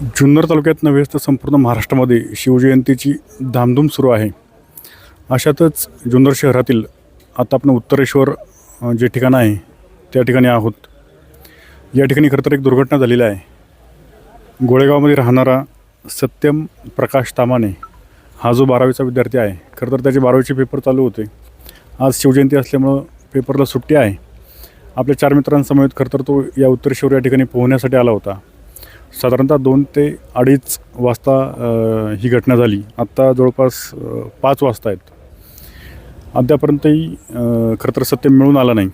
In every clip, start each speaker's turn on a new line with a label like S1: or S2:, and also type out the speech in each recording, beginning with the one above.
S1: जुन्नर तालुक्यात नव्हे तर संपूर्ण महाराष्ट्रामध्ये शिवजयंतीची धामधूम सुरू आहे. अशातच जुन्नर शहरातील आता आपण उत्तरेश्वर जे ठिकाण आहे त्या ठिकाणी आहोत. या ठिकाणी खरं तर एक दुर्घटना झालेली आहे. गोळेगावमध्ये राहणारा सत्यम प्रकाश तामाने हा जो बारावीचा विद्यार्थी आहे खरं तर त्याचे बारावीचे पेपर चालू होते. आज शिवजयंती असल्यामुळं पेपरला सुट्टी आहे. आपल्या चार मित्रांसमवेत खरं तर तो या उत्तरेश्वर या ठिकाणी पोहण्यासाठी आला होता. साधारणतः दोन ते अडीच वाजता ही घटना झाली. आत्ता जवळपास पाच वाजता आहेत. अद्यापर्यंतही खरं तर सत्य मिळून आलं नाही.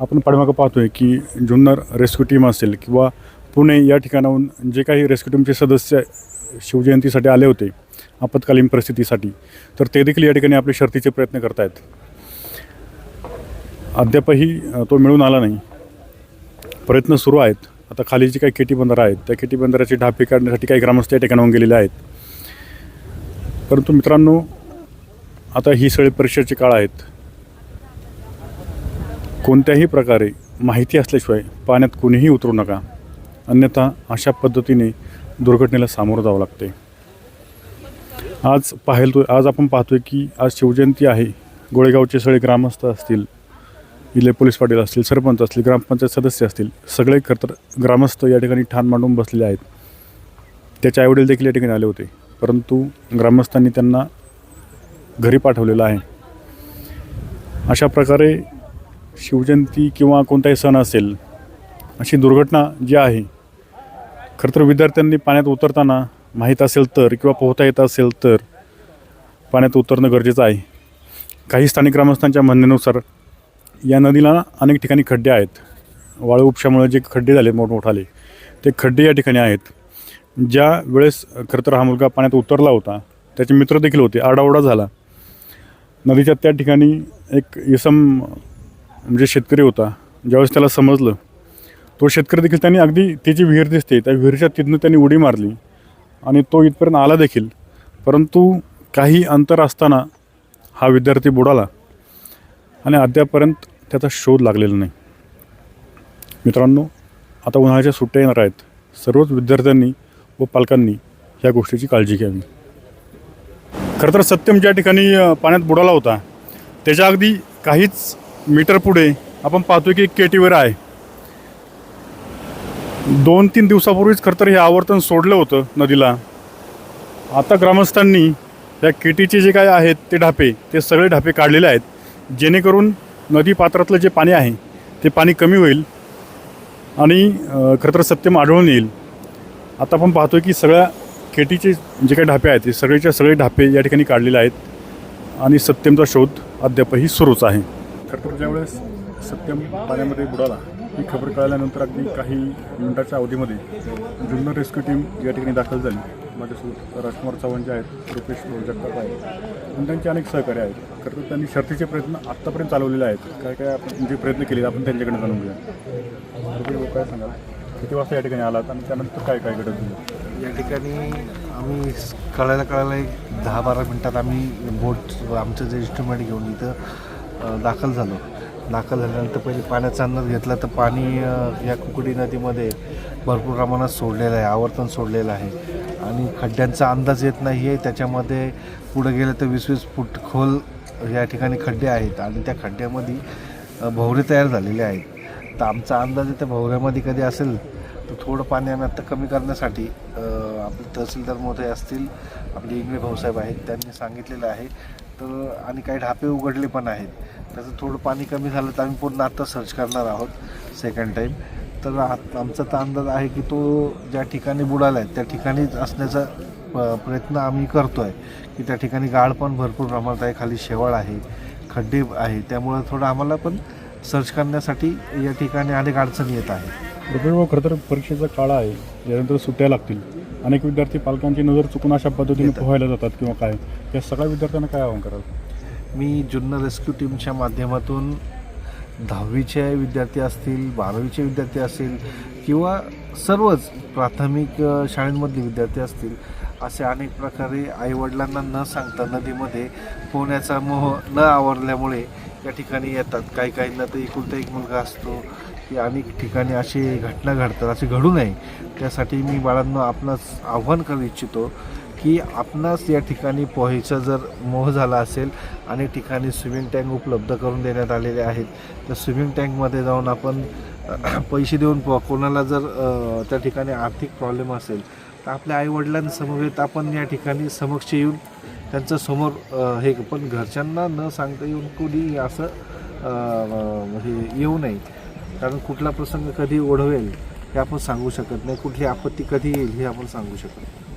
S1: आपण पाठीमागं पाहतोय की जुन्नर रेस्क्यू टीम असेल किंवा पुणे या ठिकाणाहून जे काही रेस्क्यू टीमचे सदस्य शिवजयंतीसाठी आले होते आपत्कालीन परिस्थितीसाठी तर ते देखील या ठिकाणी आपले शर्तीचे प्रयत्न करत आहेत अद्यापही तो मिळून आला नाही. प्रयत्न सुरू आहेत. आता खाली जी काही केटी बंदरं आहेत त्या केटी बंदराची ढापे काढण्यासाठी काही ग्रामस्थ या ठिकाणाहून गेलेले आहेत. परंतु मित्रांनो आता ही सगळी परीक्षेचे काळ आहेत. कोणत्याही प्रकारे माहिती असल्याशिवाय पाण्यात कोणीही उतरू नका. अन्यथा अशा पद्धतीने दुर्घटनेला सामोरं जावं लागते. आज पाहिलो आज आपण पाहतोय की आज शिवजयंती आहे. गोळेगावचे सगळे ग्रामस्थ असतील इले पोलीस पाटील असतील सरपंच असतील ग्रामपंचायत सदस्य असतील सगळे खरंतर ग्रामस्थ या ठिकाणी ठाण मांडून बसलेले आहेत. त्याचे आईवडील देखील या ठिकाणी आले होते. परंतु ग्रामस्थांनी त्यांना घरी पाठवलेलं आहे. अशा प्रकारे शिवजयंती किंवा कोणताही सण असेल अशी दुर्घटना जी आहे खरं तर विद्यार्थ्यांनी पाण्यात उतरताना माहीत असेल तर किंवा पोहता येत असेल तर पाण्यात उतरणं गरजेचं आहे. काही स्थानिक ग्रामस्थांच्या म्हणण्यानुसार या नदीला अनेक ठिकाणी खड्डे आहेत. वाळू उपशामुळे जे खड्डे झाले मोठमोठाले ते खड्डे या ठिकाणी आहेत. ज्या वेळेस खरं तर हा मुलगा पाण्यात उतरला होता त्याचे मित्र देखील होते आडाओडा झाला. नदीच्या त्या ठिकाणी एक इसम म्हणजे शेतकरी होता ज्यावेळेस त्याला समजलं तो शेतकरी देखील त्यांनी अगदी त्याची विहीर दिसते त्या विहिरीच्या तिथनं त्यांनी उडी मारली आणि तो इथपर्यंत आला देखील. परंतु काही अंतर असताना हा विद्यार्थी बुडाला आणि अद्यापर्यंत त्याचा शोध लागलेला नाही. मित्रांनो आता उन्हाळ्याच्या सुट्ट्या येणार आहेत. सर्वच विद्यार्थ्यांनी व पालकांनी या गोष्टीची काळजी घ्यावी. खरं तर सत्यम ज्या ठिकाणी पाण्यात बुडाला होता त्याच्या अगदी काहीच मीटर पुढे आपण पाहतो की एक केटीवर आहे. दोन तीन दिवसापूर्वीच खरं तर हे आवर्तन सोडलं होतं नदीला. आता ग्रामस्थांनी या केटीचे जे काय आहेत ते ढापे ते सगळे ढापे काढलेले आहेत. जेणेकरून नदी पात्रातलं जे पाणी आहे ते पाणी कमी होईल आणि खरं तर सत्यम आढळून येईल. आता आपण पाहतो की सगळ्या केटीचे जे काही ढापे आहेत ते सगळेच्या सगळे ढापे या ठिकाणी काढलेले आहेत आणि सत्यमचा शोध अद्यापही सुरूच आहे. खरं तर ज्यावेळेस सत्यम पाण्यामध्ये बुडाला ही खबर कळल्यानंतर अगदी काही मिनिटाच्या अवधीमध्ये जुन्नर रेस्क्यू टीम या ठिकाणी दाखल झाली. माझ्यासोबत राजकुमार चव्हाण जे आहेत रुपेश जगताप आहेत आणि त्यांचे अनेक सहकारी आहेत. खरं तर त्यांनी शर्थीचे प्रयत्न आत्तापर्यंत चालवलेले आहेत. काय काय आपण जे प्रयत्न केले आपण त्यांच्याकडे जाणून घेऊया. रुपेश हो, काय सांगाल? किती वाजता या ठिकाणी आलात आणि त्यानंतर काय काय घडत झालं?
S2: या ठिकाणी आम्ही कळायला कळायला एक दहा बारा मिनटात आम्ही बोट आमचं जे इन्स्ट्रुमेंट घेऊन इथं दाखल झालो. दाखल झाल्यानंतर पहिले पाण्याचा अंदाज घेतला तर पाणी या कुकडी नदीमध्ये भरपूर प्रमाणात सोडलेलं आहे आवर्तन सोडलेलं आहे. आणि खड्ड्यांचा अंदाज येत नाही आहे. त्याच्यामध्ये पुढं गेलं तर वीस वीस फूट खोल या ठिकाणी खड्डे आहेत आणि त्या खड्ड्यामध्ये भोवरे तयार झालेले आहेत. तर आमचा अंदाज आहे त्या भोवऱ्यामध्ये कधी असेल तर थोडं पाणी आम्ही आत्ता कमी करण्यासाठी आपले तहसीलदार मोठे असतील आपले इंगळे भाऊसाहेब आहेत त्यांनी सांगितलेलं आहे. तर आणि काही ढापे उघडले पण आहेत. त्याचं थोडं पाणी कमी झालं तर आम्ही पूर्ण आत्ता सर्च करणार आहोत सेकंड टाईम तर आमचा तर अंदाज आहे की तो ज्या ठिकाणी बुडाला आहे त्या ठिकाणीच असण्याचा प्रयत्न आम्ही करतो आहे की त्या ठिकाणी गाळ पण भरपूर प्रमाणात आहे खाली शेवाळ आहे खड्डे आहे. त्यामुळं थोडं आम्हाला पण सर्च करण्यासाठी या ठिकाणी अनेक अडचणी येत आहे
S1: रुपेश भाऊ खरं तर परीक्षेचा काळ आहे. यानंतर सुट्ट्या लागतील. अनेक विद्यार्थी पालकांची नजर चुकून अशा पद्धतीने. पोहायला जातात किंवा काय? या सगळ्या विद्यार्थ्यांना काय आव्हान कराल?
S2: मी जुन्नर रेस्क्यू टीमच्या माध्यमातून दहावीचे विद्यार्थी असतील बारावीचे विद्यार्थी असतील किंवा सर्वच प्राथमिक शाळेमधले विद्यार्थी असतील असे अनेक प्रकारे आईवडिलांना न सांगता नदीमध्ये पोहण्याचा मोह न आवडल्यामुळे या ठिकाणी येतात. काही काहींना तर एकुलता एक मुलगा असतो. की अनेक ठिकाणी असे घटना घडतात असे घडू नये. त्यासाठी मी बाळांना आपणास आव्हान करू इच्छितो की आपणास या ठिकाणी पोहेचा जर मोह झाला असेल आणि ठिकाणी स्विमिंग टँक उपलब्ध करून देण्यात आलेले आहेत तर स्विमिंग टँकमध्ये जाऊन आपण पैसे देऊन पोहा कोणाला जर त्या ठिकाणी आर्थिक प्रॉब्लेम असेल तर आपल्या आईवडिलांसमवेत आपण या ठिकाणी समक्ष येऊन त्यांचं समोर हे पण घरच्यांना न सांगता येऊन कोणी असं हे येऊ नये. कारण कुठला प्रसंग कधी ओढवेल हे आपण सांगू शकत नाही कुठली आपत्ती कधी येईल हे आपण सांगू शकत नाही.